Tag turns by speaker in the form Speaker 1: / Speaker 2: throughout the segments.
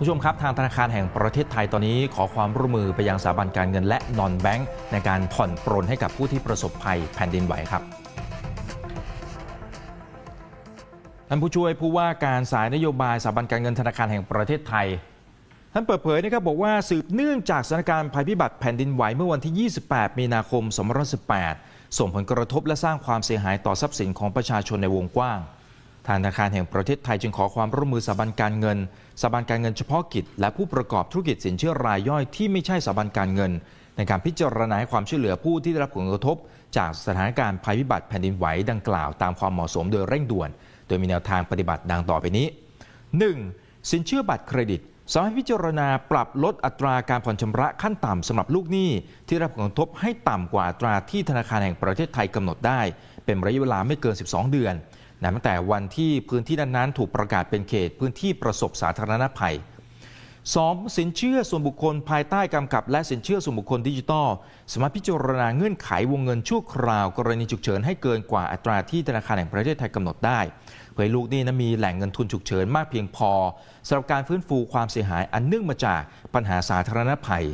Speaker 1: ผู้ชมครับทางธนาคารแห่งประเทศไทยตอนนี้ขอความร่วมมือไปยังสถาบันการเงินและนอนแบงก์ในการผ่อนปรนให้กับผู้ที่ประสบภัยแผ่นดินไหวครับท่านผู้ช่วยผู้ว่าการสายนโยบายสถาบันการเงินธนาคารแห่งประเทศไทย ท่านเปิดเผยนะครับบอกว่าสืบเนื่องจากสถานการณ์ภัยพิบัติแผ่นดินไหวเมื่อวันที่ 28 มีนาคม2018 ส่งผลกระทบและสร้างความเสียหายต่อทรัพย์สินของประชาชนในวงกว้าง ธนาคารแห่งประเทศไทยจึงขอความร่วมมือสถาบันการเงินสถาบันการเงินเฉพาะกิจ และผู้ประกอบธุรกิจสินเชื่อรายย่อยที่ไม่ใช่สถาบันการเงิน ในการพิจารณาให้ความช่วยเหลือผู้ที่ได้รับผลกระทบ จากสถานการณ์ภัยพิบัติแผ่นดินไหวดังกล่าวตามความเหมาะสมโดยเร่งด่วน โดยมีแนวทางปฏิบัติดังต่อไปนี้ 1. สินเชื่อบัตรเครดิตสามารถพิจารณาปรับลดอัตราการผ่อนชำระขั้นต่ำสำหรับลูกหนี้ ที่รับผลกระทบให้ต่ำกว่าอัตราที่ธนาคารแห่งประเทศไทยกำหนดได้ เป็นระยะเวลาไม่เกิน 12 เดือน นับตั้งแต่วันที่พื้นที่นั้นๆ ถูกประกาศเป็นเขตพื้นที่ประสบสาธารณภัย 2. สินเชื่อส่วนบุคคลภายใต้กำกับ และสินเชื่อส่วนบุคคลดิจิทัลสามารถพิจารณาเงื่อนไขวงเงินชั่วคราว กรณีฉุกเฉินให้เกินกว่าอัตราที่ธนาคารแห่งประเทศไทยกำหนดได้ เพื่อลูกนี้นั้นมีแหล่งเงินทุนฉุกเฉินมากเพียงพอสำหรับการฟื้นฟูความเสียหายอันเนื่องมาจากปัญหาสาธารณภัย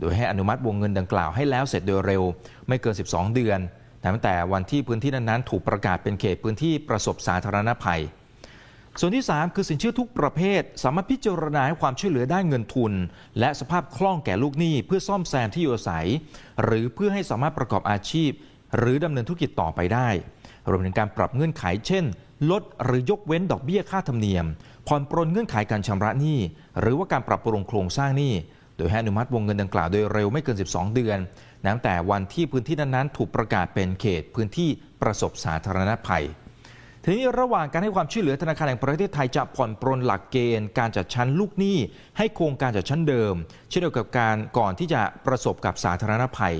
Speaker 1: โดยให้อนุมัติวงเงินดังกล่าวให้แล้วเสร็จโดยเร็ว ไม่เกิน 12 เดือน ตั้งแต่วันที่พื้นที่นั้นๆ ถูกประกาศเป็นเขตพื้นที่ประสบสาธารณภัย ส่วนที่ 3 คือสินเชื่อทุกประเภท สามารถพิจารณาให้ความช่วยเหลือด้านเงินทุน และสภาพคล่องแก่ลูกหนี้ เพื่อซ่อมแซมที่อยู่อาศัย หรือเพื่อให้สามารถประกอบอาชีพ หรือดำเนินธุรกิจต่อไปได้ รวมถึงการปรับเงื่อนไขเช่น ลดหรือยกเว้นดอกเบี้ยค่าธรรมเนียมผ่อนปรนเงื่อนไขการชำระหนี้ หรือว่าการปรับปรุงโครงสร้างหนี้ ดยให้อนุมัติวงเงินดังกล่าวโดยเร็วไม่เกิน 12 เดือนนับแต่วันที่พื้นที่นั้นๆ ถูกประกาศเป็นเขตพื้นที่ประสบสาธารณภัย ทีนี้ระหว่างการให้ความช่วยเหลือธนาคารแห่งประเทศไทยจะผ่อนปรนหลักเกณฑ์การจัดชั้นลูกหนี้ ให้โครงการจัดชั้นเดิม เช่นเดียวกับการก่อนที่จะประสบกับสาธารณภัย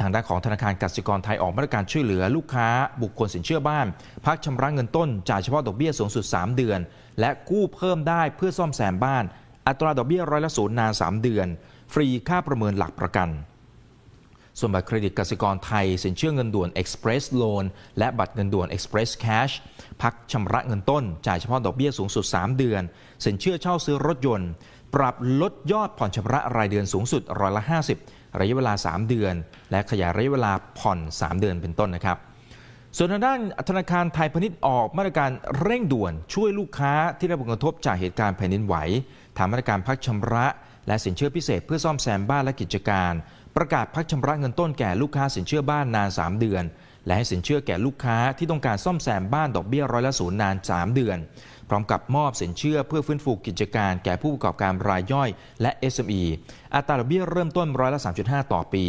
Speaker 1: ทางด้านของธนาคารกสิกรไทยออกมาตรการช่วยเหลือลูกค้า บุคคลสินเชื่อบ้าน พักชำระเงินต้น จ่ายเฉพาะดอกเบี้ยสูงสุด 3 เดือน และกู้เพิ่มได้เพื่อซ่อมแซมบ้าน อัตราดอกเบี้ยร้อยละศูนย์นาน 3 เดือน ฟรีค่าประเมินหลักประกัน ส่วนบัตรเครดิตกสิกรไทย สินเชื่อเงินด่วน Express Loan และบัตรเงินด่วน Express Cash พักชำระเงินต้น จ่ายเฉพาะดอกเบี้ยสูงสุด 3 เดือน สินเชื่อเช่าซื้อรถยนต์ ปรับลดยอดผ่อนชำระรายเดือนสูงสุดร้อยละ 50 ระยะเวลา 3 เดือน และขยายระยะเวลาผ่อน 3 เดือนเป็นต้นนะครับส่วนทางด้านธนาคารไทยพาณิชย์ออกมาตรการเร่งด่วนช่วยลูกค้าที่ได้รับผลกระทบจากเหตุการณ์แผ่นดินไหว ทำมาตรการพักชำระ และสินเชื่อพิเศษเพื่อซ่อมแซมบ้านและกิจการ ประกาศพักชำระเงินต้นแก่ลูกค้าสินเชื่อบ้านนาน 3 เดือน และให้สินเชื่อแก่ลูกค้าที่ต้องการซ่อมแซมบ้านดอกเบี้ยร้อยละศูนย์นาน 3 เดือน พร้อมกับมอบสินเชื่อเพื่อฟื้นฟูกิจการแก่ผู้ประกอบการรายย่อย และ SME อัตราดอกเบี้ยเริ่มต้นร้อยละ3.5 ต่อปี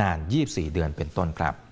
Speaker 1: นาน 24 เดือนเป็นต้นครับ